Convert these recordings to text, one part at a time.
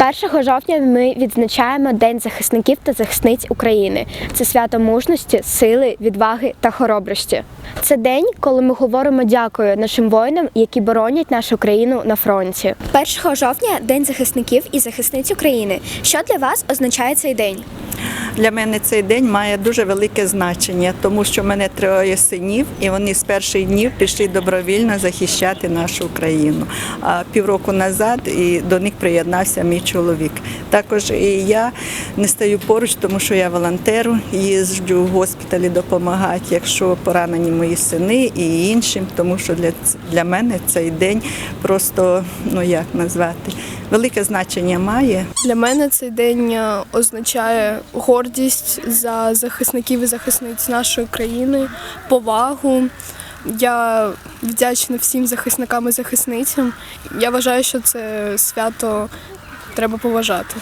1 жовтня ми відзначаємо День захисників та захисниць України. Це свято мужності, сили, відваги та хоробрості. Це день, коли ми говоримо дякую нашим воїнам, які боронять нашу країну на фронті. 1 жовтня День захисників і захисниць України. Що для вас означає цей день? Для мене цей день має дуже велике значення, тому що в мене троє синів, і вони з перших днів пішли добровільно захищати нашу Україну. А півроку назад і до них приєднався мій чоловік. Також і я не стою поруч, тому що я волонтеру, їжджу в госпіталі допомагати, якщо поранені мої сини і іншим, тому що для, для мене цей день просто ну як назвати велике значення має. Для мене цей день е, означає гордість за захисників і захисниць нашої країни, повагу. Я вдячна всім захисникам і захисницям. Я вважаю, що це свято треба поважати.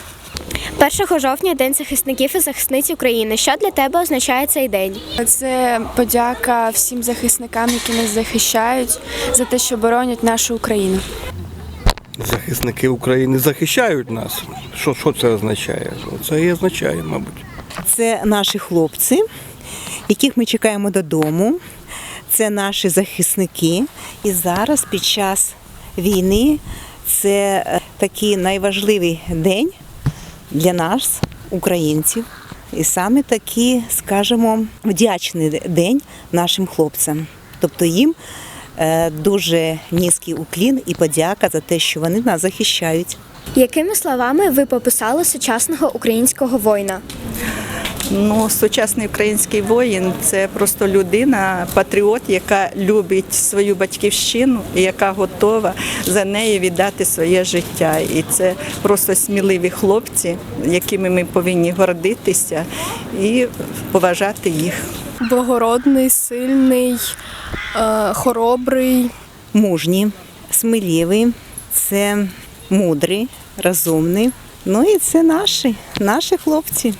1 жовтня День захисників і захисниць України. Що для тебе означає цей день? Це подяка всім захисникам, які нас захищають, за те, що боронять нашу Україну. Захисники України захищають нас. Що, що це означає? Це і означає, мабуть. Це наші хлопці, яких ми чекаємо додому. Це наші захисники. І зараз, під час війни, це е, такий найважливий день для нас, українців. І саме такий, скажімо, вдячний день нашим хлопцям. Тобто їм дуже низький уклін і подяка за те, що вони нас захищають. Якими словами ви пописали сучасного українського воїна? Ну, сучасний український воїн це просто людина, патріот, яка любить свою батьківщину і яка готова за неї віддати своє життя. І це просто сміливі хлопці, якими ми повинні гордитися і поважати їх. Благородний, сильний, е, хоробрий. мужні, сміливі, це мудрі, розумні. Ну і це наші, наші хлопці.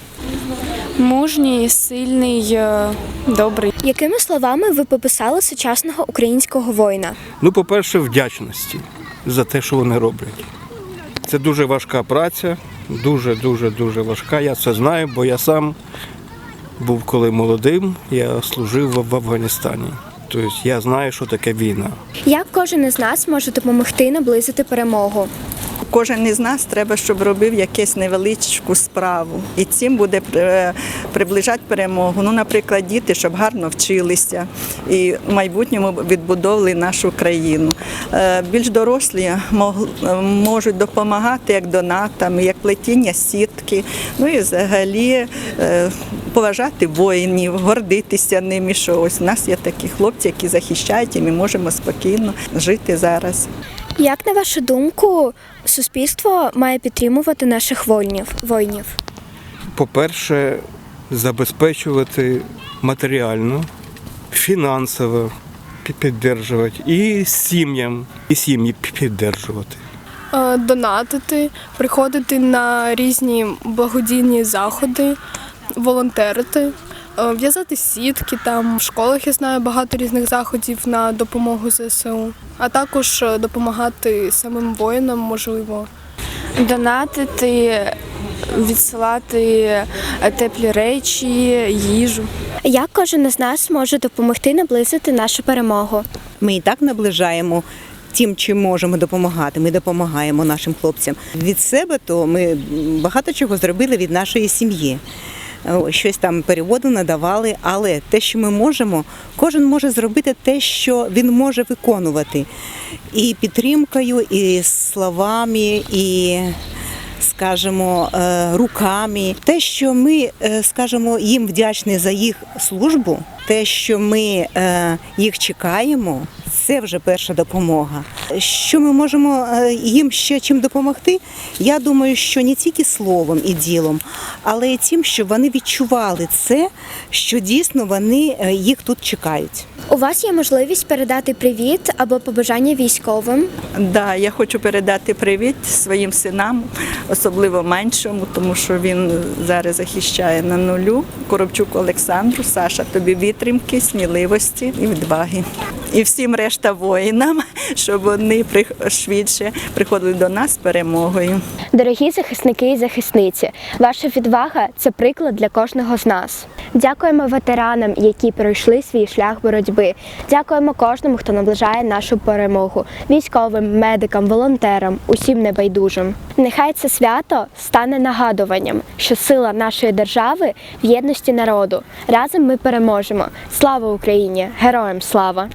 Мужній, сильний, е, добрий. Якими словами ви пописали сучасного українського воїна? Ну, по-перше, вдячності за те, що вони роблять. Це дуже важка праця, дуже, дуже, дуже важка. Я це знаю, бо я сам був коли молодим, я служив в Афганістані. Тобто я знаю, що таке війна. Як кожен із нас може допомогти наблизити перемогу? Кожен із нас треба, щоб робив якусь невеличку справу, і цим буде е, приближати перемогу. Ну, наприклад, діти, щоб гарно вчилися і в майбутньому відбудовували нашу країну. Е, Більш дорослі е, можуть допомагати як донатами, як плетіння сітки. Ну і взагалі поважати воїнів, гордитися ними. Що ось у нас є такі хлопці, які захищають, і ми можемо спокійно жити зараз. Як на вашу думку, суспільство має підтримувати наших воїнів? воїнів? По-перше, забезпечувати матеріально, фінансово пі- підтримувати і сім'ям, і сім'ї пі- підтримувати. е, донатити, приходити на різні благодійні заходи, волонтерити, в'язати сітки. Там в школах я знаю багато різних заходів на допомогу ЗСУ, а також е, допомагати самим воїнам, можливо. Донатити, відсилати е, теплі речі, їжу. Як кожен із нас може допомогти наблизити нашу перемогу? Ми і так наближаємо тим, чим можемо допомагати. Ми допомагаємо нашим хлопцям. Від себе то ми багато чого зробили від нашої сім'ї. О, Щось там переводу надавали, але те, що ми можемо, кожен може зробити те, що він може виконувати. І підтримкою, і словами, і скажімо, е, руками. Те, що ми е, скажімо, їм вдячні за їх службу, те, що ми е, їх чекаємо, це вже перша допомога. Що ми можемо е, їм ще чим допомогти? Я думаю, що не тільки словом і ділом, але і тим, щоб вони відчували це, що дійсно вони е, їх тут чекають. У вас є можливість передати привіт або побажання військовим. Да, я хочу передати привіт своїм синам, особливо меншому, тому що він зараз захищає на нулю. Коробчук Олександру, Саша, тобі витримки, сміливості і відваги. І всім решта воїнам, щоб вони швидше приходили до нас з перемогою. Дорогі захисники і захисниці, ваша відвага це приклад для кожного з нас. Дякуємо ветеранам, які пройшли свій шлях боротьби. Дякуємо кожному, хто наближає нашу перемогу, військовим, медикам, волонтерам, усім небайдужим. Нехай це свято стане нагадуванням, що сила нашої держави в єдності народу. Разом ми переможемо. Слава Україні! Героям слава!